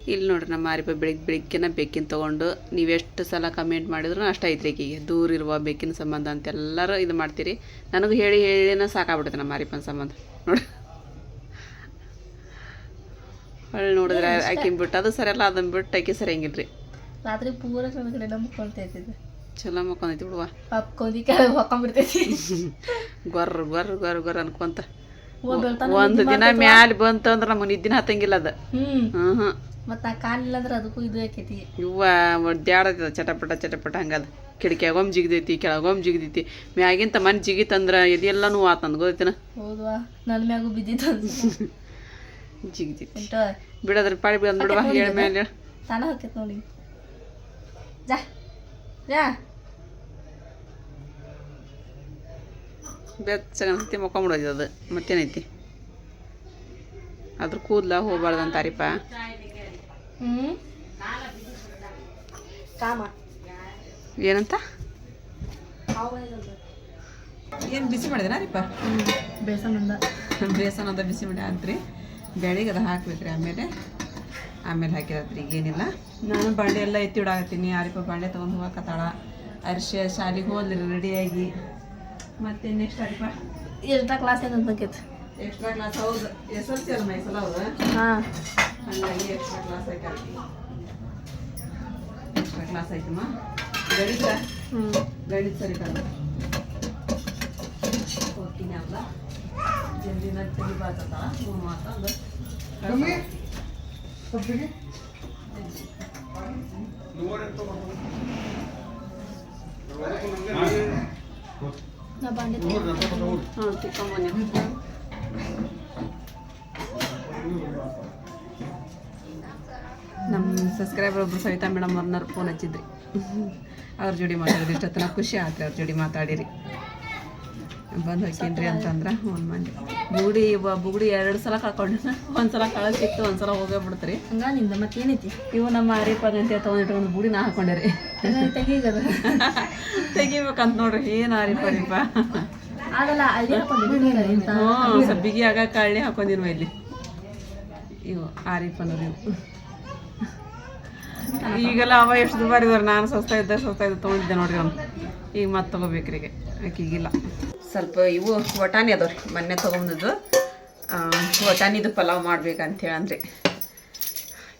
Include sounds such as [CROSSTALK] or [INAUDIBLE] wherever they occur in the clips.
ಇಲ್ಲಿ ನೋಡ್ರಿ ನಮ್ಮ ಆರಿಪ ಬೆಳಿಗ್ಗೆ ಬೆಳಿಗ್ಗೆನ ಬೆಕ್ಕಿನ ತೊಗೊಂಡು ನೀವೆಷ್ಟು ಸಲ ಕಮೆಂಟ್ ಮಾಡಿದ್ರು ಅಷ್ಟ ಐತ್ರಿ ಈಕಿಗೆ. ದೂರ ಇರುವ ಬೆಕ್ಕಿನ ಸಂಬಂಧ ಅಂತ ಎಲ್ಲರೂ ಇದು ಮಾಡ್ತೀರಿ. ನನಗೆ ಹೇಳಿ ಹೇಳಿನ ಸಾಕಾಗ್ಬಿಡುತ್ತೆ ನಮ್ಮ ಮಾರಿಪನ ಸಂಬಂಧ. ನೋಡಿ. ಒಳ್ಳೆ ನೋಡಿದ್ರೆ ಆಕಿನ ಬಿಟ್ಟು ಅದು ಸರಿಯಲ್ಲ ಅದನ್ನ ಬಿಟ್ಟು ಆಕಿ ಸರಿಯಂಗಿಲ್ರಿ ರಾತ್ರಿ ಪೂರ ಕಡೆ ಚಲೋ ಮಕ್ಕೊಂದೈತಿ ಬಿಡುವ. ಪಪ್ಕೊಂದಿ ಕೆಳಗೆ ಹೊಕ್ಕೊಂಬಿಡ್ತೈತಿ. [LAUGHS] ಗೊರ್ರ ಗೊರ್ರ ಗೊರ್ರ ಗೊರ್ರ ಅನ್ಕೊಂತ. ಒಂದು ದಿನ ಮ್ಯಾಲೆ ಬಂತು ಅಂದ್ರೆ ನಮಗೆ ನಿದ್ದಿನ ಹತ್ತಂಗಿಲ್ಲ ಅದು. ಹ್ಞೂ ಹ್ಞೂ ಮತ್ತ ಆ ಕಾಲಿಲ್ಲ ಅಂದ್ರೆ ಅದಕ್ಕೂ ಇದು ಆಕೈತಿ. ಇವ್ವ ಒಡ್ಯಾಡತದ ಚಟಪಟ ಚಟಪಟ ಹಂಗದ. ಕಿಟಕಿಯಾಗೊಮ್ಮೆ ಜಿಗ್ದೈತಿ ಕೆಳಗೊಮ್ಮೆ ಜಿಗ್ದೈತಿ. ಮ್ಯಾಗಿಂತ ಮನೆ ಜಿಗಿತಂದ್ರೆ ಇದೆಲ್ಲನೂ ಆತ ನಂದು ಗೊತ್ತೈತಿನ? ಹೌದಾ ನನ್ನ ಮ್ಯಾಗೂ ಬಿದ್ದಿತ್ತು ಅನ್ಸುತ್ತೆ [LAUGHS] ಜಿಗ್ದೈತಿ. ಎಂಟ ಬಿಡೋದ್ರ ಪಾಡಿ ಬಿಡೋದ್ ಬಿಡವಾ ಹೇಳ ಮೇಲೆ ತಾನ ಹಾಕೈತ್ ನೋಡಿ. ಜಾ ಜಾ. ಬೆಚ್ಚಗನ್ಸತಿ ಮೊಕೊಂಬಿಡೋದು ಅದು. ಮತ್ತೇನೈತಿ? ಅದ್ರ ಕೂದ್ಲ ಹೋಗ್ಬಾರ್ದು ಅಂತಾರಿಪ್ಪ ಹ್ಮ್ ಕಾಮ ಏನಂತ. ಏನು ಬಿಸಿ ಮಾಡಿದೇನ ರೀಪ? ಬೇಸನಂದ. ಬೇಸನ್ ಅಂದ ಬೇಸನ್ ಅಂತ ಬಿಸಿ ಮಾಡಿ ಆದ್ರಿ ಬೆಳಿಗ್ಗೆ ಅದು ಹಾಕ್ಬೇಕ್ರಿ ಆಮೇಲೆ. ಆಮೇಲೆ ಹಾಕಿರತ್ರಿ ಈಗೇನಿಲ್ಲ. ನಾನು ಬಾಂಡೆ ಎಲ್ಲ ಎತ್ತಿ ಬಿಡಾಕತ್ತೀನಿ ಆರಿಪ ಬಾಂಡೆ ತೊಗೊಂಡು ಹೋಗಕತ್ತಾಳ ಅರ್ಶ ಶಾಲಿಗೆ ಹೋದ್ರಿ ರೆಡಿಯಾಗಿ ಮತ್ತೆ ನೆಕ್ಸ್ಟ್ ಆರಿಪ ಎಷ್ಟ ಕ್ಲಾಸ್ ಏನಂತ ಎಕ್ಸ್ಟ್ರಾ ಕ್ಲಾಸ್ ಹೌದು. ಎಸ್ ಎಲ್ ಸಿ ಅಲ್ಲ ಮೈಸಲ ಹೌದು ಹಾ. ಹಂಗಾಗಿ ಎಕ್ಸ್ಟ್ರಾ ಕ್ಲಾಸ್ ಐತಿ ಎಕ್ಸ್ಟ್ರಾ ಕ್ಲಾಸ್ ಐತಮ್ಮ ಗಣಿತ? ಗಣಿತ ಸರಿ ಕಂಡು ಹೋಗ್ತೀನಿ ಅಲ್ಲ. ಜಲ್ದಿನ ತಲೆ ಬಾತಲ್ಲ ಹ್ಞೂ ಮಾತಂದು ನಾ ಬಾಂಡೆ ಹಾಂ ತಿಕ್ಕೊಂಬನ್ನಿ ಸಬ್ಸ್ಕ್ರೈಬರ್ ಒಬ್ರು ಸವಿತಾ ಮೇಡಮ್ ಅವ್ರನ್ನ ಫೋನ್ ಹಚ್ಚಿದ್ರಿ. ಅವ್ರ ಜೋಡಿ ಮಾತಾಡಿದ್ರಿ. ಇಷ್ಟೊತ್ತನ ಖುಷಿ ಆತ್ರಿ ಅವ್ರ ಜೋಡಿ ಮಾತಾಡಿರಿ. ಬಂದು ಹೋಗ್ತೀನಿ ಅಂತಂದ್ರೆ ಒಂದು ಮಂದಿ. ಬುಗುಡಿ ಬುಗುಡಿ ಎರಡು ಸಲ ಕಳ್ಕೊಂಡು ಒಂದು ಸಲ ಕಳ ಸಿಕ್ತು ಒಂದು ಸಲ ಹೋಗೇ ಬಿಡ್ತೀರಿ. ಹಂಗ ಮತ್ತೆ ಮತ್ತೇನೈತಿ? ಇವು ನಮ್ಮ ಅರಿಪ ಗಂಟೆ ತೊಗೊಂಡಿಟ್ಕೊಂಡು ಬುಡಿ ನಾ ಹಾಕೊಂಡ್ರಿ. ತೆಗೀಗದ? ತೆಗಿಬೇಕಂತ ನೋಡ್ರಿ ಏನು ಇಂತ ಹ್ಞೂ ಸಬ್ಬಿಗೆ ಬಿಗಿ ಆಗ ಕಳ್ಳಿ ಹಾಕೊಂಡಿನ್ವ ಇಲ್ಲಿ. ಇವು ಆರಿಫನರು ಇವು. ಈಗೆಲ್ಲ ಅವ ಎಷ್ಟು ದುಬಾರಿ ಇದಾರೆ ನಾನು ಸಸ್ತಾ ಇದ್ದೆ ಸಸ್ತಾ ಇದ್ದೆ ತೊಗೊಂಡಿದ್ದೆ ನೋಡ್ರಿ ಅವ್ನು. ಈಗ ಮತ್ತೆ ತೊಗೋಬೇಕ್ರಿ ಈಗ. ಆಕಿಗಿಲ್ಲ. ಸ್ವಲ್ಪ ಇವು ವಟಾಣಿ ಅದಾವ್ರಿ, ಮೊನ್ನೆ ತೊಗೊಂಡಿದ್ದು. ವಟಾಣಿದು ಪಲಾವ್ ಮಾಡ್ಬೇಕಂತ ಹೇಳಂದ್ರಿ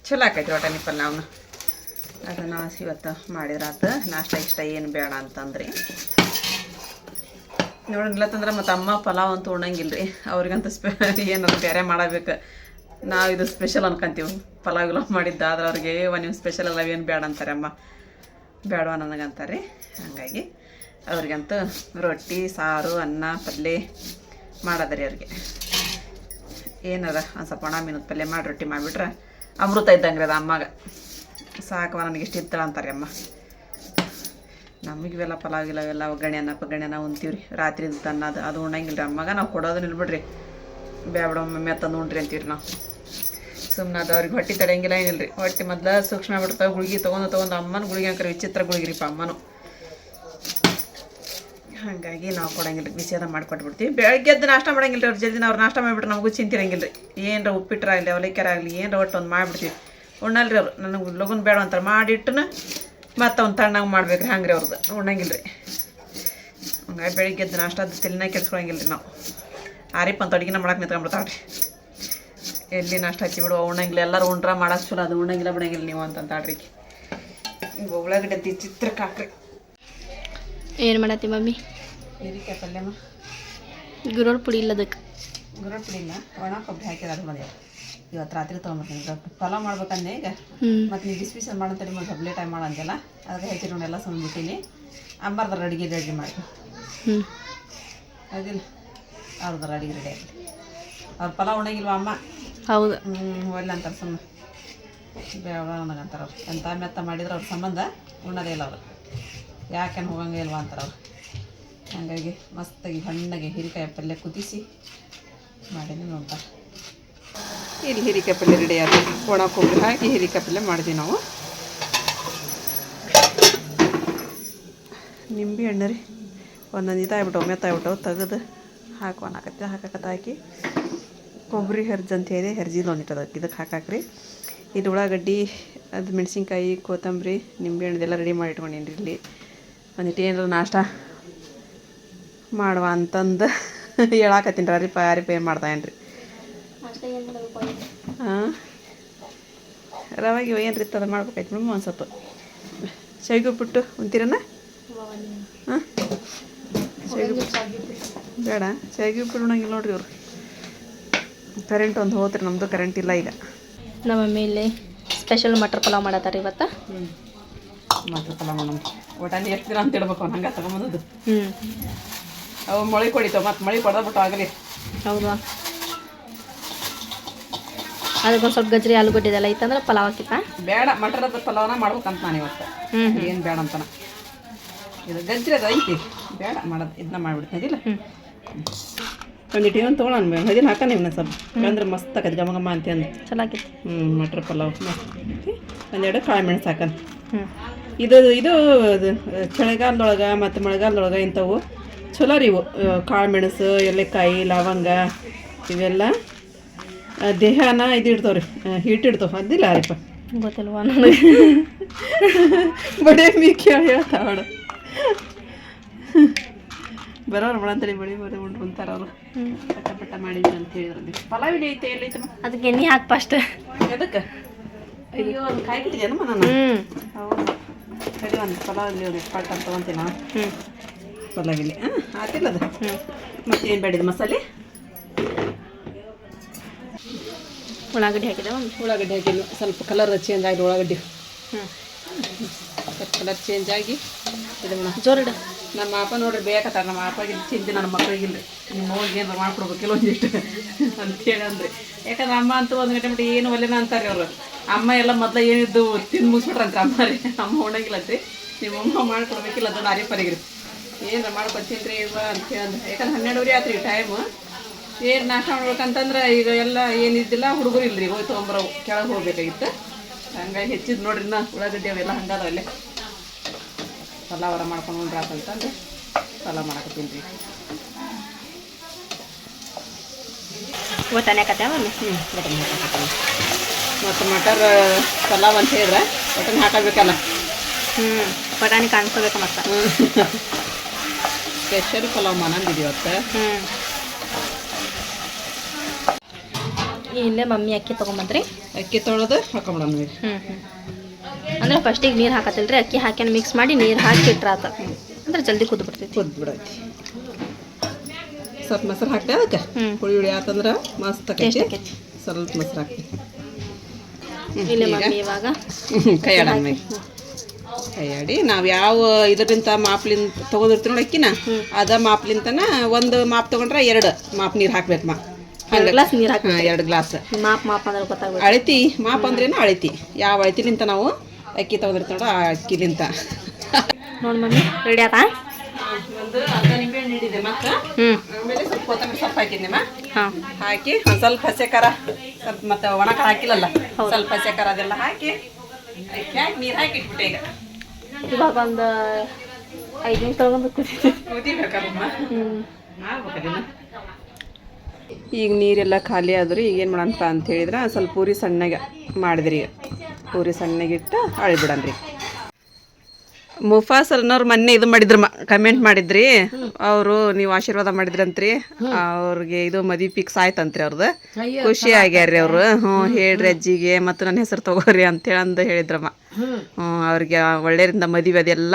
ಚಲೋ ಆಕೈತಿ ವಟಾಣಿ ಪಲಾವ್ನ. ಅದನ್ನು ಇವತ್ತು ಮಾಡಿದ್ರಾತು ನಾಷ್ಟ ಇಷ್ಟ ಏನು ಬೇಡ ಅಂತಂದ್ರಿ. ನೋಡಿಲ್ಲತ್ತಂದ್ರೆ ಮತ್ತು ಅಮ್ಮ ಪಲಾವ್ ಅಂತ ಉಣ್ಣಂಗಿಲ್ಲ ರೀ ಅವ್ರಿಗಂತ ಸ್ಪೆ [LAUGHS] ಏನಾದ್ರು ಬೇರೆ ಮಾಡಬೇಕು. ನಾವು ಇದು ಸ್ಪೆಷಲ್ ಅನ್ಕೊಂತೀವಿ. ಪಲಾವ್ ಗಿಲಾವ್ ಮಾಡಿದ್ದ, ಆದ್ರೆ ಅವ್ರಿಗೆ ನೀವು ಸ್ಪೆಷಲ್ ಅಲ್ಲ ಏನು ಬೇಡ ಅಂತಾರೆ ಅಮ್ಮ. ಬೇಡವ ನನಗಂತಾರೆ. ಹಂಗಾಗಿ ಅವ್ರಿಗಂತೂ ರೊಟ್ಟಿ, ಸಾರು, ಅನ್ನ ಪಲ್ಯ ಮಾಡೋದ್ರಿ ಅವ್ರಿಗೆ. ಏನದ ಒಂದು ಸ್ವಲ್ಪ ಒಣ ಮೀನದ ಪಲ್ಯ ಮಾಡಿ ರೊಟ್ಟಿ ಮಾಡಿಬಿಟ್ರೆ ಅಮೃತ ಇದ್ದಂಗೆ ಅದ ಅದು ಅಮ್ಮಗೆ. ಸಾಕವ ನನಗೆ ಇಷ್ಟ ಇತ್ತಳ ಅಂತಾರೆ ಅಮ್ಮ. ನಮಗೆ ಇವೆಲ್ಲ ಪಲಾವ್ ಗಿಲಾವೆಲ್ಲ ಒಗ್ಗರಣೆ ಅನ್ನ ಪಗಣೆ ಅನ್ನ ಉಣ್ತೀವಿ ರೀ ರಾತ್ರಿ ಅನ್ನ ಅದು ಉಣ್ಣಂಗಿಲ್ಲ ರೀ ಅಮ್ಮಗೆ. ನಾವು ಕೊಡೋದು ನಿಲ್ಬಿಡ್ರಿ ಬೇಡ ಒಮ್ಮೆ ತಂದು ಉಣ್ರಿ ಅಂತೀವಿ ನಾವು. ಸುಮ್ಮನೆ ಅದು ಅವ್ರಿಗೆ ಹೊಟ್ಟೆ ತಡೆಯಂಗಿಲ್ಲ ಏನಿಲ್ಲ ರೀ ಹೊಟ್ಟೆ ಮೊದ್ಲು ಸೂಕ್ಷ್ಮ ಬಿಡ್ತಾವೆ ಗುಳಿಗೆ ತೊಗೊಂಡು ತೊಗೊಂಡು ಅಮ್ಮನ ಗುಳಿಗೆ ಅಂಕರೆ ವಿಚಿತ್ರ ಗುಳಿಗಿರಿಪ್ಪ ಅಮ್ಮನು. ಹಾಗಾಗಿ ನಾವು ಕೊಡಂಗಿಲ್ಲ ಬಿಸಿ ಅದ ಮಾಡಿಕೊಟ್ಬಿಡ್ತೀವಿ. ಬೆಳಗ್ಗೆದ್ದು ನಾಷ್ಟ ಮಾಡಂಗಿಲ್ಲ ರೀ ಅವ್ರು ಜಲ್ದಿ ಅವ್ರು ನಾಷ್ಟ ಮಾಡಿಬಿಟ್ರೆ ನಮಗೂ ಚಿಂತಿರಂಗಿಲ್ಲ ರೀ ಏನರ ಅವಲಕ್ಕಿರ ಆಗಲಿ ಏನರ ಒಟ್ಟು ಒಂದು ಮಾಡಿಬಿಡ್ತೀವಿ. ಉಣ್ಣಲ್ರಿ ಅವ್ರು, ನನಗೆ ಲಗುನ್ ಬೇಡ ಅಂತಾರೆ, ಮಾಡಿಟ್ಟನ ಮತ್ತು ಅವ್ನು ತಣ್ಣಗೆ ಮಾಡ್ಬೇಕು ರೀ ಹಂಗೆ ರೀ ಅವ್ರದ್ದು ಉಣ್ಣಂಗಿಲ್ಲ ರೀ ಹಂಗಾಗಿ ಬೆಳಗ್ಗೆದ್ದು ನಾಷ್ಟ ಅದು ತಲೆನ ಕೆಲ್ಸ್ಕೊಳಂಗಿಲ್ಲ ರೀ ನಾವು. ಆರಿಪ್ ಅಂತ ಅಡುಗೆನ ಮಾಡಕ್ಕೆ ನಿಂತ್ಕೊಂಡ್ಬಿಡ್ತಾಳ್ರಿ ಎಲ್ಲಿ ನಷ್ಟ ಹಚ್ಚಿ ಬಿಡುವ ಉಣ್ಣಂಗಿಲ್ಲ ಎಲ್ಲರೂ ಉಂಡ್ರ ಮಾಡಕ್ಕೆ ಚಲೋ ಅದು ಉಣ್ಣಂಗಿಲ್ಲ ಬಿಡಂಗಿಲ್ಲ ನೀವು ಅಂತಂತಾಳ್ರಿ ಉಳ್ಳಾಗಡ್ಡೆ ಚಿತ್ರ ಚಿತ್ರಕ್ಕೆ ಹಾಕ್ರಿ ಏನು ಮಾಡತ್ತಿ ಮಮ್ಮಿ? ಹೀರಿಕಾಯಿ ಪಲ್ಯಮ್ಮ? ಗುರೋಳ್ ಪುಡಿ ಇಲ್ಲ ಅದಕ್ಕೆ. ಗುರೋಳ್ ಪುಡಿ ಇಲ್ಲ. ಒಣ ಕೊಬ್ಬರಿ ಹಾಕಿದಾರೆ ಮನೆ ಇವತ್ತು ರಾತ್ರಿ ತೊಗೊಂಬರ್ತೀನಿ. ಪಲಾವ್ ಮಾಡ್ಬೇಕಂದೆ ಈಗ. ಮತ್ತು ನೀವು ಬಿಸಿ ಬಿಸಿ ಮಾಡಂತೇಳಿ ಮತ್ತು ಸ್ವಲ್ಪ ಲೇಟಾಗಿ ಮಾಡಂಗಿಲ್ಲ ಅದಕ್ಕೆ ಹೆಚ್ಚಿ ನೋಡಿ ಎಲ್ಲ ಬಿಟ್ಟಿನಿ ಅಂಬಾರ್ದಾರ ಅಡುಗೆ ರೆಡಿ ಮಾಡಿ ಹ್ಞೂ ಅದಿಲ್ಲ. ಅವ್ರದ್ದಾರ ಅಡಿಗೆ ರೆಡಿ ಆಗಲಿ ಅವ್ರ ಪಲಾವ್ ಉಣಂಗಿಲ್ವ ಅಮ್ಮ? ಹೌದು. ಹ್ಞೂ ಒಳ್ಳೆ ಅಂತಾರೆ ಸುಮ್ಮನೆ ಬೇಡ ಉಣಗಂತಾರೆ ಅವ್ರು. ಎಂಥ ಮೆತ್ತ ಮಾಡಿದ್ರೆ ಅವ್ರ ಸಂಬಂಧ ಉಣ್ಣದೇ ಇಲ್ಲ ಅವರು. ಯಾಕೆ ಹೋಗಂಗೆ ಇಲ್ವಾ ಅಂತಾರೆ ಅವ್ರು. ಹಾಗಾಗಿ ಮಸ್ತಾಗಿ ಹಣ್ಣಗೆ ಹೀರಿಕಾಯಿ ಪಲ್ಯ ಕುದಿಸಿ ಮಾಡೀನಿ ನೋಡ್ತಾರೆ ಇಲ್ಲಿ ಹೀರಿಕಾಯಿ ಪಲ್ಯ ರೆಡಿ ಆದ ಒಣ ಕೊಬ್ಬರಿ ಹಾಕಿ ಹೀರಿಕಾಯಿ ಪಲ್ಯ ಮಾಡಿದ್ವಿ ನಾವು. ನಿಂಬೆ ಹಣ್ಣು ರೀ. ಒಂದೊಂದು ಇದಾಗ್ಬಿಟ್ಟವು ಮೆತ್ತಾಗ್ಬಿಟ್ಟವು ತೆಗೆದು. ಹಾಕುವನಾಕತ್ತೆ ಹಾಕಕತ್ತ ಹಾಕಿ ಕೊಬ್ಬರಿ ಹೆರ್ಜ್ ಅಂತ ಹೇಳಿ ಹೆರ್ಜಿ ಅದಕ್ಕೆ ಇದಕ್ಕೆ ಹಾಕಾಕ್ರಿ. ಇದು ಉಳ್ಳಾಗಡ್ಡಿ ಅದು ಮೆಣಸಿನ್ಕಾಯಿ ಕೊತ್ತಂಬರಿ ನಿಂಬೆಹಣ್ಣು ಇದೆಲ್ಲ ರೆಡಿ ಮಾಡಿ ಇಟ್ಕೊಂಡೇನಿ ಇಲ್ಲಿ. ಒಂದಿಟ್ಟು ಏನಾರ ನಾಷ್ಟ ಮಾಡುವ ಅಂತಂದು [LAUGHS] ಹೇಳಾಕತ್ತೀನಿ ರೀ. ಪಾರಿ ಪೇ ಮಾಡ್ತಾ ಏನ್ರಿ. ರೀ ಹಾಂ ರವಾಗಿ ಏನು ರೀ ಅದು ಮಾಡ್ಬೇಕಾಯ್ತು ಮೇಡಮ್ ಒಂದು ಸ್ವಲ್ಪ. ಶಾವಿಗೆ ಉಪ್ಪಿಟ್ಟು ಉಂತೀರನ ಹಾಂ ಶಾವಿಗೆ ಬೇಡ. ಚಾಗಿ ಉಪ್ಪಿಡೋಣಂಗಿಲ್ಲ ನೋಡ್ರಿ ಇವ್ರು. ಕರೆಂಟ್ ಒಂದು ಹೋತ್ರಿ ನಮ್ಮದು ಕರೆಂಟ್ ಇಲ್ಲ ಈಗ. ನಮ್ಮ ಮಮ್ಮಿ ಇಲ್ಲಿ ಸ್ಪೆಷಲ್ ಮಟರ್ ಪಲಾವ್ ಮಾಡತ್ತಾರ ಇವತ್ತು. ಮಟ್ರ್ ಪಲಾವ್ ಮಾಡೋಣ ಒಟ್ಟಾಗಿ ಎಷ್ಟು ದಿನ ಅಂತ ಇಡ್ಬೇಕು ಹಂಗೆ ತಗೊಂಬಂದದ್ದು. ಹ್ಞೂ ಅವು ಮಳೆ ಕೊಡಿತಾವ ಮತ್ತು ಮಳೆ ಕೊಡಬಿಟ್ಟು ಆಗಲಿ. ಹೌದಾ? ಅದಕ್ಕೊಂದು ಸ್ವಲ್ಪ ಗಜ್ರಿ ಆಲೂಗಡ್ಡೆ ಇದೆಲ್ಲ ಇತ್ತಂದ್ರೆ ಪಲಾವ್ ಹಾಕಿತ್ತ? ಬೇಡ ಮಟರದ ಪಲಾವನ ಮಾಡ್ಬೇಕಂತ ನಾನು ಇವತ್ತು. ಏನು ಬೇಡ ಅಂತನ. ಇದು ಗಜ್ರಿ ಅದು ಐತಿ. ಬೇಡ ಮಾಡೋದು ಇದನ್ನ ಹ್ಞೂ ಒಂದಿಟ್ಟು ಏನು ತೊಗೊಳೋಣ ಮ್ಯಾಮ್ ಅದನ್ನ ಹಾಕೋಣ ಇವನ್ನ ಸ್ವಲ್ಪ. ಅಂದ್ರೆ ಮಸ್ತ್ ಆಕತಿ ಗಮ ಗಮ ಅಂತ ಅಂದು ಚಲೋ ಆಕೈತಿ ಹ್ಞೂ ಮಟ್ರ್ ಪಲಾವ್. ಒಂದೆರಡು ಕಾಳು ಮೆಣಸು ಹಾಕೋಣ. ಇದು ಇದು ಚಳಿಗಾಲದೊಳಗೆ ಮತ್ತು ಮಳೆಗಾಲದೊಳಗೆ ಇಂಥವು ಚಲೋ ರೀ ಇವು. ಕಾಳು ಮೆಣಸು ಎಲೆಕಾಯಿ ಲವಂಗ ಇವೆಲ್ಲ. ದೇಹನ ಇದು ಇಡ್ತಾವ್ರಿ. ಹೀಟ್ ಇಡ್ತಾವ. ಅದಿಲ್ಲ ರೀಪ ಗೊತ್ತಿಲ್ವಾ [LAUGHS] ನನಗೆ. ಬಡೇ ಮೀ ಕೇಳಿ ಹೇಳ್ತಾವಡ ಬರೋರು ಮಾಡಂತೇಳಿ ಬಳಿ ಬಡಿ ಉಂಟು ಕುಂತಾರ ಅವರು. ಪಟ್ಟ ಪಟ್ಟ ಮಾಡಿದ್ವಿ ಅಂತ ಹೇಳಿದ್ರಲ್ಲಿ ಪಲಾವಿನ ಐತೆ ಎಲ್ಲಿ ಅದಕ್ಕೆ ಎಣ್ಣೆ ಹಾಕಿ ಫಸ್ಟ್ ಎದಕ್ಕೆ? ಅಯ್ಯೋ ಅದು ಕಾಯಿ ನಾನು? ಹ್ಞೂ ಹೌದು. ಸರಿ ಒಂದು ಪಲಾವ್ ಒಂದು ಪಟ್ಟ ಅಂತ ತೊಗೊಂತೀನಿ ನಾನು. ಹ್ಞೂ ಇಲ್ಲಿ ಹಾಂ ಆತಿಲ್ಲ ಅದು. ಹ್ಞೂ ಮತ್ತೇನು ಬೇಡಿದ ಮಸಾಲೆ? ಉಳ್ಳಾಗಡ್ಡಿ ಹಾಕಿದೆ ಉಳ್ಳಾಗಡ್ಡಿ ಹಾಕಿಲ್ಲ ಸ್ವಲ್ಪ ಕಲರ್ ಚೇಂಜ್ ಆಗಿದೆ ಉಳ್ಳಾಗಡ್ಡಿ. ಹ್ಞೂ ಸ್ವಲ್ಪ ಕಲರ್ ಚೇಂಜ್ ಆಗಿ ಇದು ಜೋರಿಡು ನಮ್ಮ ಅಪ್ಪ ನೋಡ್ರಿ ಬೇಕತ್ತಾರ, ನಮ್ಮ ಅಪ್ಪಗೆ ಚಿಂತೆ ನನ್ನ ಮಕ್ಕಳಿಗಿಲ್ಲ ನಿಮ್ಮ ಹೋಗಿ ಏನಾರು ಮಾಡ್ಕೊಡ್ಬೇಕಿಲ್ಲ ಒಂದಿಷ್ಟು ಅಂತೇಳಿ ಅಂದ್ರಿ. ಯಾಕಂದ್ರೆ ಅಮ್ಮ ಅಂತೂ ಒಂದು ಗಂಟೆ ಬಿಟ್ಟು ಏನು ಒಲೆನ ಅಂತಾರೆ ಅವರು. ಅಮ್ಮ ಎಲ್ಲ ಮೊದಲು ಏನಿದ್ದು ತಿಂದು ಮುಗಿಸ್ಬಿಟ್ರಂತ ಅಮ್ಮ ರೀ. ಅಮ್ಮ ಉಣಂಗಿಲ್ಲಂತೆ. ನಿಮ್ಮ ಅಮ್ಮ ಮಾಡ್ಕೊಡ್ಬೇಕಿಲ್ಲ ಅದು ನಾರಿ ಪರಿಗ್ರಿ ಏನಾರ ರೀ ಇವ ಅಂತ ಹೇಳಂದ್ರೆ ಯಾಕಂದ್ರೆ ಹನ್ನೆರಡುವರೆ ಆತ್ರಿ ಟೈಮು ಏನು ನಾಷ್ಟ ಮಾಡ್ಬೇಕಂತಂದ್ರೆ ಈಗ ಎಲ್ಲ ಏನಿದ್ದಿಲ್ಲ ಹುಡುಗರು ಇಲ್ರಿ, ಹೋಯ್ತು ತೊಗೊಂಬರವು ಕೆಳಗೆ ಹೋಗ್ಬೇಕಾಗಿತ್ತು. ಹಂಗಾಗಿ ಹೆಚ್ಚಿದ್ ನೋಡ್ರಿ ನಾ ಉಳ್ಳಾಗಡ್ಡಿ ಅವೆಲ್ಲ ಹಂಗಾದ ಅಲ್ಲೇ. ಪಲಾವರ ಮಾಡ್ಕೊಂಡು ಉಂಡ್ರಾತಂತಂದು ಪಲಾವ್ ಮಾಡಕತ್ತೀನಿ ರೀ. ಇವತ್ತು ಕತೆ ಹ್ಞೂ ಬಟನ್ ಹಾಕಕತ್ತೀನಿ ಮತ್ತು ಮಟರ್ ಪಲಾವ್ ಅಂತ ಹೇಳಿದ್ರೆ ಬಟನ್ ಹಾಕಬೇಕಲ್ಲ. ಹ್ಞೂ ಬಟಾಣಿ ಕಾಣಿಸ್ಕೋಬೇಕು ಮತ್ತೆ. ಸ್ಪೆಷಲ್ ಪಲಾವ್ ಮಾಡಂದಿದ್ದು ಇವತ್ತು. ಹ್ಞೂ ಇಲ್ಲೇ ಮಮ್ಮಿ ಅಕ್ಕಿ ತೊಗೊಂಬಂದ್ರಿ? ಅಕ್ಕಿ ತೊಳೆದು ಹಾಕೊಂಬಿಡೋಣ ಹ್ಞೂ ಹ್ಞೂ ಅಂದ್ರೆ ಫಸ್ಟಿಗೆ ನೀರು ಹಾಕತ್ತಲ್ರಿ ಅಕ್ಕಿ ಹಾಕ್ಯಾನ ಮಿಕ್ಸ್ ಮಾಡಿ ನೀರು ಹಾಕಿ ಇಟ್ರಾತ ಅಂದ್ರೆ ಜಲ್ದಿ ಕುದ್ದು ಬಿಡ್ತೈತಿ. ಕುದ್ದು ಬಿಡೈತಿ ಸ್ವಲ್ಪ ಮೊಸರು ಹಾಕ್ತೆ ಅದಕ್ಕೆ? ಹುಳಿ ಹುಳಿ ಆತಂದ್ರೆ ಮಸ್ತ್ ಆಕೈತಿ. ಸ್ವಲ್ಪ ಮೊಸರು ಹಾಕ್ತೀವಿ ಮಮ್ಮಿ ಇವಾಗ ಕೈ ಕೈಯಾಡಿ ನಾವು ಯಾವ ಇದರಿಂದ ಮಾಪ್ಲಿಂದ ತೊಗೊಂಡಿರ್ತೀವಿ ನೋಡಿ ಅಕ್ಕಿನ? ಅದ ಮಾಪ್ಲಿಂತನ ಒಂದು ಮಾಪ್ ತಗೊಂಡ್ರೆ ಎರಡು ಮಾಪ್ ನೀರು ಹಾಕ್ಬೇಕು ಮಾ. ಎರಡು ಗ್ಲಾಸ್ ನೀರು ಹಾಕಿ ಎರಡು ಗ್ಲಾಸ್. ಮಾಪ್ ಮಾಪ್ ಅಂದ್ರೆ ಗೊತ್ತಾಗ್ಬೇಕು ಅಳತಿ ಮಾಪ್ ಅಂದ್ರೇನು ಅಳತಿ. ಯಾವ ಅಳತಿಲಿಂತ ನಾವು ಅಕ್ಕಿ ತೊಗೊಂಡಿರ್ತೀವಿ ನೋಡು ಆ ಅಕ್ಕಿಲಿಂತ. ನೋಡಿ ಮಮ್ಮಿ ರೆಡಿ ಆತಾ? ಒಂದು ಅರ್ಧ ನಿಂಬೆಹಣ್ಣು ಹಿಡಿದೆ ಮತ್ತೆ. ಆಮೇಲೆ ಸ್ವಲ್ಪ ಕೊತ್ತಂಬರಿ ಸೊಪ್ಪು ಹಾಕಿದ್ದೆ ಹಾಂ. ಹಾಕಿ ಒಂದು ಸ್ವಲ್ಪ ಹಸಿ ಖಾರ ಸ್ವಲ್ಪ ಮತ್ತೆ ಒಣ ಖಾರ ಹಾಕಿಲ್ಲಲ್ಲ ಸ್ವಲ್ಪ ಹಸಿ ಖಾರ ಅದೆಲ್ಲ ಹಾಕಿ ಅಕ್ಕಿ ಹಾಕಿ ನೀರು ಹಾಕಿ ಇಟ್ಬಿಟ್ಟೆ ಈಗ. ಇವಾಗ ಒಂದು ಐದು ನಿಮಿಷ ಒಳಗೊಂದು ಕುದಿ ಕುದಿಬೇಕಮ್ಮ ಹ್ಞೂ ಈಗ ನೀರೆಲ್ಲ ಖಾಲಿ ಆದ್ರೆ ಈಗ ಏನು ಮಾಡಂತ ಅಂತ ಹೇಳಿದ್ರೆ ಸ್ವಲ್ಪ ಪೂರಿ ಸಣ್ಣಗೆ ಮಾಡಿದ್ರಿ ಪೂರಿ ಸಣ್ಣಗಿಟ್ಟು ಅಳಿಬಿಡನ್ರಿ ಮುಫಾಸರ್ ಅನ್ನೋರ್ ಮೊನ್ನೆ ಇದು ಮಾಡಿದ್ರು ಕಮೆಂಟ್ ಮಾಡಿದ್ರಿ. ಅವರು ನೀವು ಆಶೀರ್ವಾದ ಮಾಡಿದ್ರಂತ್ರಿ. ಅವ್ರಿಗೆ ಇದು ಮದಿ ಫಿಕ್ಸ್ ಆಯ್ತಂತ್ರಿ ಅವ್ರದ್ದು ಖುಷಿ ಆಗ್ಯಾರ್ರಿ ಅವರು. ಹ್ಞೂ ಹೇಳ್ರಿ ಅಜ್ಜಿಗೆ ಮತ್ತು ನನ್ನ ಹೆಸರು ತಗೋರಿ ಅಂತೇಳಿ ಅಂದು ಹೇಳಿದ್ರಮ್ಮ. ಹ್ಞೂ ಅವ್ರಿಗೆ ಒಳ್ಳೆಯರಿಂದ ಮದುವೆ ಅದೆಲ್ಲ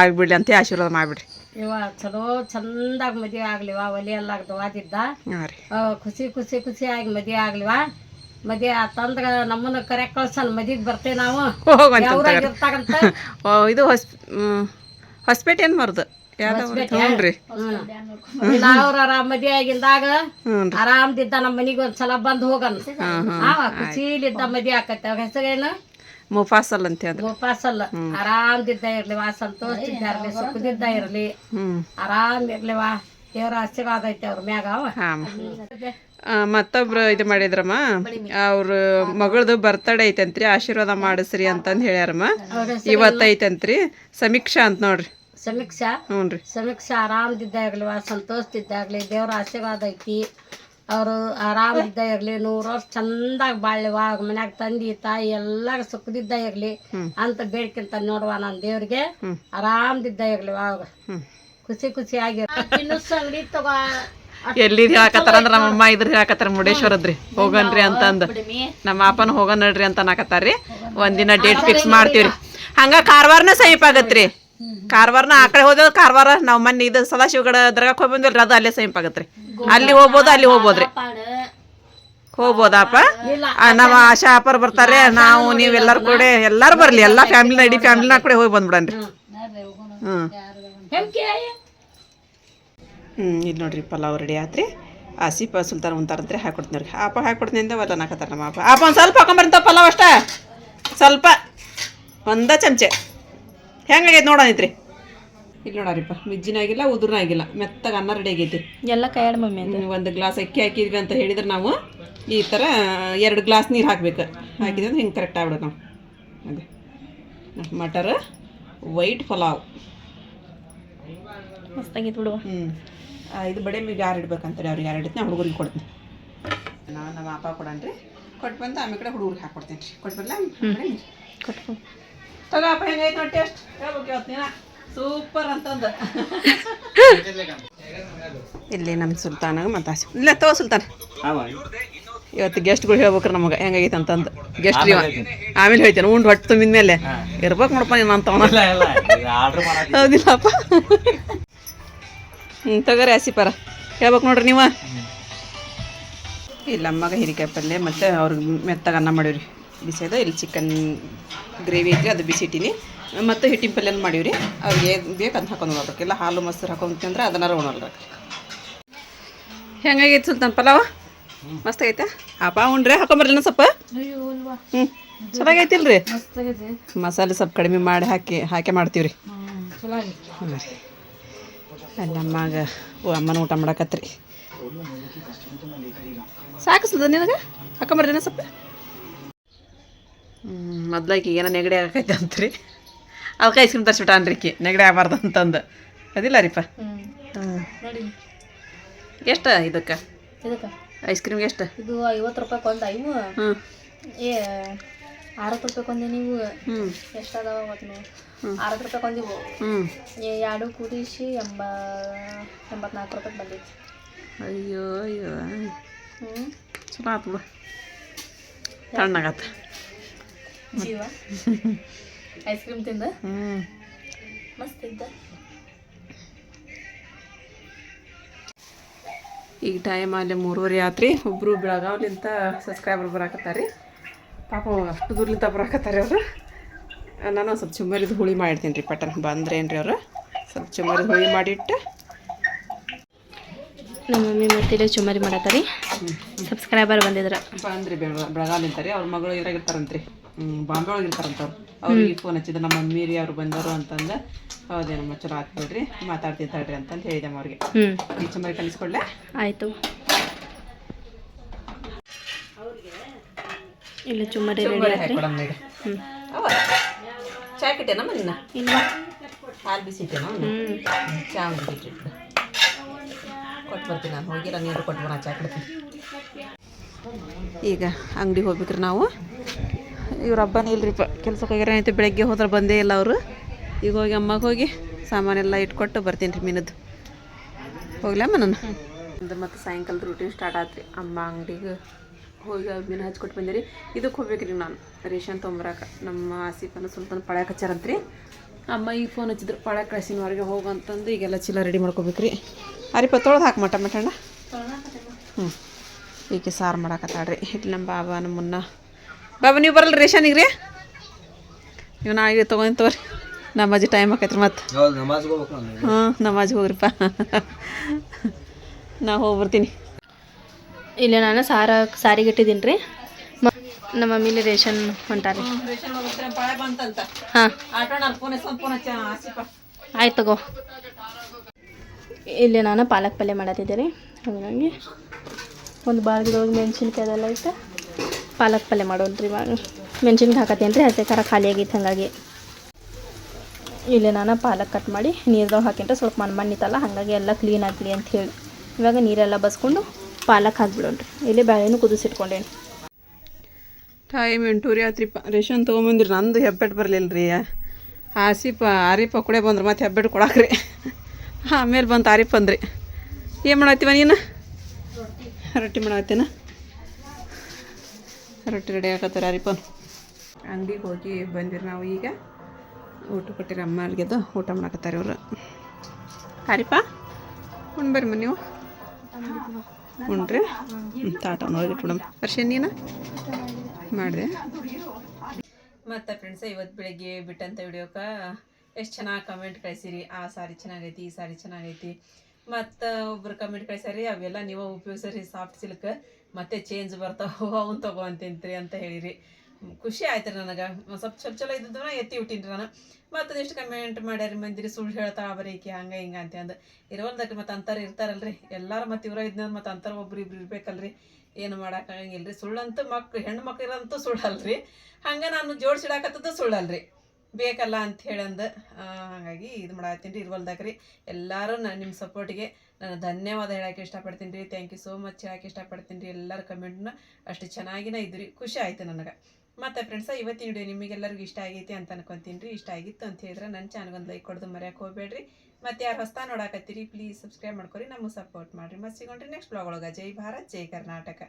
ಆಗ್ಬಿಡ್ಲಿ ಅಂತ ಆಶೀರ್ವಾದ ಮಾಡಿಬಿಡ್ರಿ ಇವ ಚಲೋ ಚಂದಾಗಿ ಮದುವೆ ಆಗ್ಲಿವ ಒಲೆ ಎಲ್ಲ ಖುಷಿ ಖುಷಿ ಖುಷಿಯಾಗಿ ಮದುವೆ ಆಗ್ಲಿವ. ಮದುವೆ ಆತಂದ್ರ ನಮ್ಮನ್ನ ಕರೆ ಕಳ್ಸನ್ ಮದಿಗೆ ಬರ್ತೇವೆ ನಾವು. ಹೋಗಂತ ಯಾವ್ರಾಗ [LAUGHS] ಓ ಇದು ಹೊಸ್ ಹೊಸಪೇಟೆ ಏನು ಮರ್ದು? ಮದುವೆ ಆಗಿಂದಾಗ ಆರಾಮ್ದಿದ್ದ ನಮ್ಮ ಮನಿಗೆ ಒಂದ್ಸಲ ಬಂದ್ ಹೋಗನ್. ಖುಷಿಲಿದ್ದ ಮದಿ ಆಕತ್ತೆ. ಅವ್ರ ಹೆಸರೇನು ಮುಫಾಸಲ್ ಅಂತ ಉಪವಾಸಲ್ಲ ಆರಾಮ್ದಿದ್ದ ಇರ್ಲಿವ ಸಂತೋಷದಿಂದ ಇರ್ಲಿ ಸುಖದಿದ್ದ ಇರ್ಲಿ. ಆರಾಮ್ ಇರ್ಲಿವ ದೇವ್ರ ಆಶೀರ್ವಾದ ಐತೆ ಅವ್ರ ಮ್ಯಾಗ ಮತ್ತೊಬ್ರು ಇದು ಮಾಡಿದ್ರಮ್ಮ? ಅವ್ರ ಮಗಳದು ಬರ್ತಡೇ ಐತಂತ್ರಿ ಆಶೀರ್ವಾದ ಮಾಡಿಸ್ರಿ ಅಂತಂದು ಹೇಳ್ಯಾರಮ್ಮ. ಇವತ್ತೈತಂತ್ರಿ ಸಮೀಕ್ಷಾ ಅಂತ ನೋಡ್ರಿ. ಸಮೀಕ್ಷಾ? ಹ್ಞೂ ಸಮೀಕ್ಷಾ ಸಮೀಕ್ಷೆ ಸಂತೋಷ ಸಂತೋಷದಿದ್ದಾಗ್ಲಿ? ದೇವ್ರ ಆಶೀರ್ವಾದ ಐತಿ. ಅವರು ಆರಾಮದಿದ್ದ ಇರಲಿ ನೂರು ವರ್ಷ ಚಂದಾಗಿ ವಾ ಮನ್ಯಾಗ ತಂದಿ ತಾಯಿ ಎಲ್ಲಾರ ಸುಖದಿದ್ದ ಇರಲಿ ಅಂತ ಬೇಡ್ಕಿಂತ ನೋಡುವ ನಾನು ದೇವ್ರಿಗೆ. ಆರಾಮದಿದ್ದ ಇರಲಿ ಅವಾಗ ಖುಷಿ ಖುಷಿಯಾಗಿ ತಿನ್ನಿಸ್ ಅಂಗಡಿ ತಗೋ. ಎಲ್ಲಿ ಹೇಳಕತ್ತಾರ ಅಂದ್ರ ನಮ್ಮ ಅಮ್ಮ ಇದ್ರ ಹೇಳಕತ್ತಾರ ಮುರುಡೇಶ್ವರದ್ರಿ. ಹೋಗನ್ರಿ ಅಂತಂದ್. ನಮ್ಮ ಅಪ್ಪನ ಹೋಗನ್ ನಡ್ರಿ ಅಂತ ಅನ್ನಕತ್ತಾರ್ರಿ. ಒಂದಿನ ಡೇಟ್ ಫಿಕ್ಸ್ ಮಾಡ್ತೀವ್ರಿ. ಹಂಗ ಕಾರವಾರನ ಸಮೀಪ ಆಗತ್ರಿ. ಕಾರವಾರನ ಆ ಕಡೆ ಹೋದ ಕಾರವಾರ ನಾವ್ ಮೊನ್ನೆ ಇದು ಸದಾಶಿವಗಡ ದರ್ಗಾಕ್ ಹೋಗಿ ಬಂದಿಲ್ರಿ ಅದು ಅಲ್ಲೇ ಸಮೀಪ ಆಗತ್ರಿ. ಅಲ್ಲಿ ಹೋಗ್ಬೋದು ಅಲ್ಲಿ ಹೋಗ್ಬೋದ್ರಿ. ಹೋಗ್ಬೋದಪ್ಪ? ನಮ್ಮ ಆಶಾ ಅಪ್ಪರ್ ಬರ್ತಾರೆ ನಾವು ನೀವು ಎಲ್ಲಾರು ಕೂಡ ಎಲ್ಲಾರು ಬರ್ಲಿ ಎಲ್ಲಾ ಫ್ಯಾಮಿಲಿ ಇಡೀ ಫ್ಯಾಮಿಲಿನ ಕೂಡ ಹೋಗಿ ಬಂದ್ಬಿಡನ್ರಿ. ಹ್ಮ್ ಇಲ್ಲಿ ನೋಡ್ರಿ ಪಲಾವ್ ರೆಡಿ ಆತ್ರಿ. ಆಸಿಫ್ ಸುಲ್ತಾನ ಉಂತಾರಂತ್ರಿ ಹಾಕೊಡ್ತೀನಿ ರೀ ಆಪ ಹಾಕೊಡ್ತೀನಿ ಅಂದ ಒಲ್ಲ ನಾಕತ್ತಾರ ನಮ್ಮ ಆಪ. ಆಪ ಒಂದು ಸ್ವಲ್ಪ ಹಾಕೊಂಬರಂತ ಪಲಾವ್ ಅಷ್ಟ. ಸ್ವಲ್ಪ. ಒಂದ ಚಮಚೆ. ಹೆಂಗಾಗೈತೆ ನೋಡೋಣೈತ್ರಿ ಇಲ್ಲಿ ನೋಡಾರಿಪ್ಪ ಮಿಜ್ಜಿನ ಆಗಿಲ್ಲ ಉದುರ್ನ ಆಗಿಲ್ಲ. ಮೆತ್ತಗೆ ಅನ್ನ ರೆಡಿ ಆಗೈತಿ. ಎಲ್ಲ ಕೈಯಾಡ ಮಮ್ಮಿ ಒಂದು ಗ್ಲಾಸ್ ಅಕ್ಕಿ ಹಾಕಿದ್ವಿ ಅಂತ ಹೇಳಿದ್ರೆ ನಾವು ಈ ಥರ ಎರಡು ಗ್ಲಾಸ್ ನೀರು ಹಾಕ್ಬೇಕು. ಹಾಕಿದ್ರೆ ಅಂದ್ರೆ ಹಿಂಗೆ ಕರೆಕ್ಟ್ ಆಗ್ಬಿಡೋದು ನಾವು. ಅದೇ. ಮಟರ್ ವೈಟ್ ಪಲಾವ್. ಮಸ್ತಾಗಿತ್ತು ಬಿಡುವ ಹ್ಞೂ ಇದು ಬಡೆ ಮೀಗ ಯಾರು ಇಡ್ಬೇಕಂತಾರೆ ಅವ್ರಿಗೆ ಯಾರು ಇಡ್ತೀನಿ ಹುಡುಗರಿಗೆ ಕೊಡ್ತೀನಿ. ನಾವು ನಮ್ಮ ಅಪ್ಪ ಕೊಡನ್ರಿ. ಕೊಟ್ಟು ಬಂದು ಆಮೇಲೆ ಕಡೆ ಹುಡುಗರಿಗೆ ಹಾಕ್ಕೊಡ್ತೀನಿ ರೀ ಕೊಟ್ಟು ಬರಲ್ಲ ಕೊಟ್ಕೊ ತಗೋ ಅಪ್ಪ ಹೆಂಗೈತೆ ನೋಡಿ ಟೇಸ್ಟ್ ಹೇಳ್ಬೇಕು ಇವತ್ತು ನೀನ. ಸೂಪರ್ ಅಂತಂದು. ಇಲ್ಲಿ ನಮ್ಮ ಸುಲ್ತಾನಾಗ ಮತ್ತೆ ಇಲ್ಲ ತಗೋ ಸುಲ್ತಾನ್. ಇವತ್ತು ಗೆಸ್ಟ್ಗಳು ಹೇಳ್ಬೇಕ್ರಿ ನಮಗೆ ಹೆಂಗಾಗೈತೆ ಅಂತಂದು. ಗೆಸ್ಟ್ ಆಮೇಲೆ ಹೇಳ್ತೇನೆ. ಉಂಡು ಹೊಟ್ಟೆ ತುಂಬಿದ ಮೇಲೆ ಇರ್ಬೇಕು ನೋಡಪ್ಪ ನೀನು ಅಂತ ಹೌದಿಲ್ಲಪ್ಪ. ಹ್ಞೂ ತಗೋರಿ ಆಸಿಪಾರ ಹೇಳ್ಬೇಕು ನೋಡ್ರಿ ನೀವು. ಇಲ್ಲ ಮಗ ಹೀರಿಕಾಯಿ ಪಲ್ಯ ಮತ್ತು ಅವ್ರಿಗೆ ಮೆತ್ತಾಗ ಅನ್ನ ಮಾಡೀವ್ರಿ. ಬಿಸಿದು ಇಲ್ಲಿ ಚಿಕನ್ ಗ್ರೇವಿ ಐತ್ರಿ ಅದು ಬಿಸಿ ಇಟ್ಟೀನಿ ಮತ್ತು ಹಿಟ್ಟಿನ ಪಲ್ಯನ ಮಾಡೀವ್ರಿ. ಅವ್ರಿಗೆ ಏನ್ ಬೇಕು ಅಂತ ಹಾಕೊಂಡು ಹೋಗ್ಬೇಕು. ಇಲ್ಲ ಹಾಲು ಮೊಸರು ಹಾಕೊಂಡ್ರೆ ಅದನ್ನಾರ ಉಣಲ್ಲ ಹೆಂಗಾಗೈತೆ ಸುಲ್ತಾನ್ ಪಲಾವ? ಮಸ್ತ್ ಆಗೈತೆ? ಹಾಪ ಉಣ್ರಿ ಹಾಕೊಂಬರ್ಲಿನ ಸ್ವಲ್ಪ ಹ್ಞೂ ಚೆನ್ನಾಗೈತಿಲ್ರಿ ಮಸಾಲೆ ಸ್ವಲ್ಪ ಕಡಿಮೆ ಮಾಡಿ ಹಾಕಿ ಹಾಕಿ ಮಾಡ್ತೀವಿ ರೀ ಹಾಂ ರೀ ಅಮ್ಮಾಗ ಓ ಅಮ್ಮನ ಊಟ ಮಾಡಕತ್ರಿ. ಸಾಕು ಸುದ ನಿನಗೆ? ಹಾಕೊಂಬರ್ರಿ ಸ್ವಲ್ಪ. ಮೊದ್ಲಾಕಿ ಏನೋ ನೆಗಡಿ ಆಗಕೈತೆ ಅಂತ್ರಿ. ಅದಕ್ಕೆ ಐಸ್ ಕ್ರೀಮ್ ತರಿಸ್ಬಿಟ್ಟಾನ್ರಿ ಕಿ ನೆಗಡಿ ಆಗಬಾರ್ದು ಅಂತಂದು. ಅದಿಲ್ಲ ರೀಪ ನೋಡಿ ಎಷ್ಟು ಇದಕ್ಕೆ? ಐಸ್ ಕ್ರೀಮ್ಗೆ ಎಷ್ಟು? ಇದು ಐವತ್ತು ರೂಪಾಯಿ ಒಂದು ಐವು ಹ್ಞೂ ಏ ಅರವತ್ತು ರೂಪಾಯಿ ಕೊಂದಿ ನೀವು. ಎಷ್ಟದಾವ ಮತ್ತು ನೀವು? ಅರವತ್ತು ರೂಪಾಯಿ ಕೊಂದಿವು ಎರಡು ಕೂಡಿಸಿ ಎಂಬ ಎಂಬತ್ನಾಲ್ಕು ರೂಪಾಯಿ ಬಂದೈತಿ. ಅಯ್ಯೋ ಅಯ್ಯೋ. ಹ್ಞೂ ಚಲೋ ಆತು ಬಿಡು. ತಣ್ಣಗಾತ. ಜೀವ. ಐಸ್ ಕ್ರೀಮ್ ತಿಂದ? ಮಸ್ತ್ ಇದ್ದ ಈಗ ಟೈಮ್ ಅಲ್ಲಿ ಮೂರುವರೆ ಆತ್ರಿ. ಒಬ್ಬರು ಬೆಳಗಾವ್ಲಿಂತ ಸಬ್ಸ್ಕ್ರೈಬರ್ ಬರಾಕತ್ತಾರ. ರೀ ಪಾಪ ಅಷ್ಟು ದೂರ್ಲಿಂದ ಬರಾಕತ್ತಾರೆ ಅವರು. ನಾನು ಸ್ವಲ್ಪ ಚುಮ್ಮರಿದ ಹುಳಿ ಮಾಡ್ತೀನಿ ರೀ ಪಟನ್. ಬಂದ್ರೇನ್ರಿ ಅವರು? ಸ್ವಲ್ಪ ಚುಮ್ಮರಿದ ಹುಳಿ ಮಾಡಿಟ್ಟು. ನಮ್ಮ ಮಮ್ಮಿ ಮತ್ತೆ ಚುಮ್ಮರಿ ಮಾಡತ್ತಾರಿ ಸಬ್ಸ್ಕ್ರೈಬರ್ ಬಂದಿದ್ರ. ಬಂದ್ರಿ ಬೆಳ ಬೆಳಗಾವ್ಲಿಂತ ರೀ. ಅವ್ರ ಮಗಳು ಇದ್ರಾಗ ಇರ್ತಾರಂತ್ರಿ. ಹ್ಞೂ ಬಾಂಬೆ ಒಳಗೆ ಇರ್ತಾರಂತ ಅವ್ರು. ಅವ್ರಿಗೆ ಫೋನ್ ಹಚ್ಚಿದ್ರು ನಮ್ಮ ಮಮ್ಮಿ ರೀ ಅವ್ರು ಬಂದವರು ಅಂತಂದು ಹೌದೇನಮ್ಮ ಚಲೋ ಆತ್ ಬಿಡ್ರಿ ಮಾತಾಡ್ತಿದ್ದಾಳ್ರಿ ಅಂತಂದು ಹೇಳಿದೆ ಅವ್ರಿಗೆ. ಹ್ಞೂ ಈ ಚುಮ್ಮರಿ ಕಲಿಸ್ಕೊಡ್ಲೆ? ಆಯಿತು. ಇಲ್ಲ ಚುಮ್ಮರಿ ರೆಡಿ ಈಗ ಹ್ಞೂ ಅವ ಚಾ ಕಿಟ್ಟೇನಮ್ಮ ನಿನ್ನ ಇಲ್ಲ. ಹಾಲು ಬಿಸಿ ಇಟ್ಟೇನೋ ಹ್ಞೂ ಚಾ ಒಂದು ಬಿಟ್ಟಿಟ್ಟು ಕೊಟ್ಟು ಬರ್ತೀನಿ ನಾನು. ಹೋಗಿಲ್ಲ ನೀರು ಕೊಟ್ಟು ಬರೋಣ ಚಾ ಕೊಡ್ತೀನಿ. ಈಗ ಅಂಗಡಿಗೆ ಹೋಗ್ಬೇಕ್ರಿ ನಾವು. ಇವ್ರ ಹಬ್ಬನೇ ಇಲ್ರಿಪ್ಪ ಕೆಲ್ಸಕ್ಕೆ ಹೋಗ್ಯಾರ. ಏನೈತೆ ಬೆಳಗ್ಗೆ ಹೋದ್ರೆ ಬಂದೇ ಇಲ್ಲ ಅವರು. ಈಗ ಹೋಗಿ ಅಮ್ಮಗೆ ಹೋಗಿ ಸಾಮಾನೆಲ್ಲ ಇಟ್ಕೊಟ್ಟು ಬರ್ತೀನಿ ರೀ ಮೀನದ್ದು. ಹೋಗ್ಲಮ್ಮ ನಾನು ಮತ್ತು ಸಾಯಂಕಾಲದ ರೂಟೀನ್ ಸ್ಟಾರ್ಟ್ ಆತ್ರಿ. ಅಮ್ಮ ಅಂಗಡಿಗೆ ಹೋಗಿ ಮೀನು ಹಚ್ಕೊಟ್ಟು ಬಂದಿರಿ ಇದಕ್ಕೆ ಹೋಗ್ಬೇಕ್ರಿ ನಾನು. ರೇಷನ್ ತೊಂಬರಾಕ. ನಮ್ಮ ಆಸಿಫನ ಸುಲ್ತಾನ ಪಳ್ಯಾಕ ಹಚ್ಚಾರಂತ್ರಿ ಅಮ್ಮ ಈ ಫೋನ್ ಹಚ್ಚಿದ್ರು. ಪಳ್ಯಾಕ ಕಳಿಸಿನವರೆಗೆ ಹೋಗು ಅಂತಂದು ಈಗೆಲ್ಲ ಚೀಲ ರೆಡಿ ಮಾಡ್ಕೋಬೇಕ್ರಿ. ಅರಿಪ ತೊಳ್ದು ಹಾಕಿ ಮಟ ಮಟಣ್ಣ. ಹ್ಞೂ ಈಕೆ ಸಾರು ಮಾಡಾಕತ್ತಾಳ್ರಿ. ಇಲ್ಲಿ ನಮ್ಮ ಬಾಬಾ ನಮ್ಮ ಮುನ್ನ. ಬಾಬಾ ನೀವು ಬರಲ್ಲ ರೇಷನಿಗೆ ರೀ ನೀವು ನಾ ಈಗ ತೊಗೊಂಡು ತಗೋರಿ ನಮಾಜಿ ಟೈಮ್ ಆಕೈತ್ರಿ ಮತ್ತೆ. ಹ್ಞೂ ನಮಾಜ್ ಹೋಗ್ರಿಪ್ಪ ನಾ ಹೋಗಿ ಬರ್ತೀನಿ ಇಲ್ಲ ನಾನು ಸಾರ ಸಾರಿಗೆ ಇಟ್ಟಿದ್ದೀನಿ ರೀ. ನಮ್ಮ ಮಮ್ಮಿಲಿ ರೇಷನ್ ಹೊಂಟಾರಿ. ಹಾಂ. ಆಯ್ತು ತಗೋ. ಇಲ್ಲಿ ನಾನು ಪಾಲಕ್ ಪಲ್ಯ ಮಾಡತ್ತಿದ್ದೆ ರೀ. ಹಾಗಾಗಿ ಒಂದು ಬಾಳ್ಗಿದೊಳಗೆ ಮೆಣಸಿನ್ಕಾಯಿ ಅದೆಲ್ಲ ಐತೆ ಪಾಲಕ್ ಪಲ್ಯ ಮಾಡೋಣ ರೀ ಇವಾಗ. ಮೆಣಸಿನ್ಕಾಯಿ ಹಾಕತ್ತೇನೆ ರೀ ಹಸಿ ಖಾರ ಖಾಲಿ ಆಗೈತೆ ಹಾಗಾಗಿ. ಇಲ್ಲಿ ನಾನು ಪಾಲಕ್ ಕಟ್ ಮಾಡಿ ನೀರ್ದಾಗ ಹಾಕಿಂಟ್ರೆ ಸ್ವಲ್ಪ ಮಣ್ಣು ಮಣ್ಣಿತ್ತಲ್ಲ ಹಾಗಾಗಿ ಎಲ್ಲ ಕ್ಲೀನ್ ಆಗಲಿ ಅಂತ ಹೇಳಿ. ಇವಾಗ ನೀರೆಲ್ಲ ಬಸ್ಕೊಂಡು ಪಾಲಕ್ ಹಾಕ್ಬಿಡೋಣ್ರಿ. ಇಲ್ಲಿ ಬೇಳೆನೂ ಕುದಿಸಿಟ್ಕೊಂಡೇನಿ. Time ಎಂಟೂರಿ ಆತ್ರಿಪ್ಪ ration ತೊಗೊಂಬಂದಿರಿ. ನಂದು ಹೆಬ್ಬೆಟ್ಟು ಬರಲಿಲ್ಲ ರೀ ಆಸಿಪ ಆರಿಪ ಕುಡೆ ಬಂದ್ರೆ. ಮತ್ತೆ ಹೆಬ್ಬೆಟ್ಟು ಕೊಡಾಕ್ರಿ. ಆಮೇಲೆ ಬಂತು ಆರಿಪ ಅಂದ್ರಿ ಏನು ಮಾಡತ್ತೀವ ನೀನು? ರೊಟ್ಟಿ ಮಾಡತ್ತೀನ? ರೊಟ್ಟಿ ರೆಡಿ ಆಗತ್ತಾರ ಆರಿಪನ್ ಅಂಗಡಿಗೆ ಹೋಗಿ ಬಂದಿರಿ ನಾವು ಈಗ. ಊಟ ಕೊಟ್ಟಿರಿ ಅಮ್ಮ ಅಲ್ಲಿಗೆದ್ದು. ಊಟ ಮಾಡಕತ್ತಾರೆ ಅವರು ಆರಿಪ ಉಣ್ ಬರ್ರಿ ನೀವು ಹ್ಞೂ ತಾಟ ನೋಡಿ ಬಿಡಮ್ಮ. ವರ್ಷ ನೀನು? ಮಾಡಿದೆ. ಮತ್ತು ಫ್ರೆಂಡ್ಸ್ ಇವತ್ತು ಬೆಳಗ್ಗೆ ಬಿಟ್ಟಂಥ ವಿಡಿಯೋಕ ಎಷ್ಟು ಚೆನ್ನಾಗಿ ಕಮೆಂಟ್ ಕಳಿಸಿರಿ. ಆ ಸಾರಿ ಚೆನ್ನಾಗೈತಿ, ಈ ಸಾರಿ ಚೆನ್ನಾಗೈತಿ. ಮತ್ತು ಒಬ್ರು ಕಮೆಂಟ್ ಕಳಿಸ್ಯಾರಿ, ಅವೆಲ್ಲ ನೀವು ಉಪಯೋಗಿಸ್ರಿ ಸಾಫ್ಟ್ ಸಿಲ್ಕ್ ಮತ್ತೆ ಚೇಂಜ್ ಬರ್ತಾವ ಅವನು ತಗೋ ಅಂತ ಹೇಳಿರಿ. ಖುಷಿ ಆಯ್ತು ರೀ ನನಗೆ. ಸ್ವಲ್ಪ ಚಲೋ ಚಲೋ ಇದ್ದದನ್ನ ಎತ್ತಿ ಬಿಟ್ಟಿನಿ ನಾನು. ಮತ್ತು ಅದೆಷ್ಟು ಕಮೆಂಟ್ ಮಾಡ್ಯಾರಿ ಮಂದಿರಿ ಸುಳ್ಳು ಹೇಳ್ತಾ ಬರೀಕಿ ಹಂಗೆ ಹಿಂಗೆ ಅಂತ ಅಂದು. ಇರೋಲ್ದಕ್ಕೆ ಮತ್ತು ಅಂತಾರೆ ಇರ್ತಾರಲ್ರಿ. ಎಲ್ಲರೂ ಮತ್ತು ಇವರ ಇದ್ನ ಮತ್ತು ಅಂತಾರೆ ಒಬ್ರು ಇಬ್ರು ಇರ್ಬೇಕಲ್ರಿ. ಏನು ಮಾಡೋಕ್ಕಾಗಂಗಿಲ್ಲ ರೀ ಸುಳ್ಳಂತೂ ಮಕ್ಳು, ಹೆಣ್ಣು ಮಕ್ಳಿರಂತೂ ಸುಳ್ಳಲ್ರಿ. ಹಂಗೆ ನಾನು ಜೋಡಿಸಿಡಾಕತ್ತದ್ದು ಸುಳ್ಳಲ್ರಿ. ಬೇಕಲ್ಲ ಅಂತ ಹೇಳಂದು ಹಾಗಾಗಿ ಇದು ಮಾಡತ್ತೀನಿ ರೀ ಇರ್ವಲ್ದಾಗ ರೀ ಎಲ್ಲರೂ ನಾನು ನಿಮ್ಮ ಸಪೋರ್ಟಿಗೆ ನಾನು ಧನ್ಯವಾದ ಹೇಳಕ್ಕೆ ಇಷ್ಟಪಡ್ತೀನಿ ರೀ. ಥ್ಯಾಂಕ್ ಯು ಸೋ ಮಚ್ ಹೇಳಕ್ಕೆ ಇಷ್ಟಪಡ್ತೀನಿ ರೀ. ಎಲ್ಲರ ಕಮೆಂಟ್ನ ಅಷ್ಟು ಚೆನ್ನಾಗಿನ ಇದ್ರಿ ಖುಷಿ ಆಯ್ತು ನನಗೆ. ಮತ್ತು ಫ್ರೆಂಡ್ಸ ಇವತ್ತಿನ ವಿಡಿಯೋ ನಿಮಗೆಲ್ಲರಿಗೂ ಇಷ್ಟ ಆಗೈತಿ ಅಂತ ಅನ್ಕೊಂತೀನಿ ರೀ. ಇಷ್ಟ ಆಗಿತ್ತು ಅಂತ ಹೇಳಿದ್ರೆ ನನ್ನ ಚಾನಲ್ಗೊಂದು ಲೈಕ್ ಕೊಡೋದು ಮರ್ಯಾಕೆ ಹೋಗ್ಬೇಡ್ರಿ. ಮತ್ತೆ ಯಾರು ಹೊಸ್ತಾ ನೋಡಾಕತ್ತೀರಿ ಪ್ಲೀಸ್ ಸಬ್ಸ್ಕ್ರೈಬ್ ಮಾಡ್ಕೊರಿ, ನಮಗೆ ಸಪೋರ್ಟ್ ಮಾಡಿರಿ. ಮತ್ತೆ ಸಿಗೋಣ್ರಿ ನೆಕ್ಸ್ಟ್ ಬ್ಲಾಗ್ ಒಳಗೆ. ಜೈ ಭಾರತ್, ಜೈ ಕರ್ನಾಟಕ.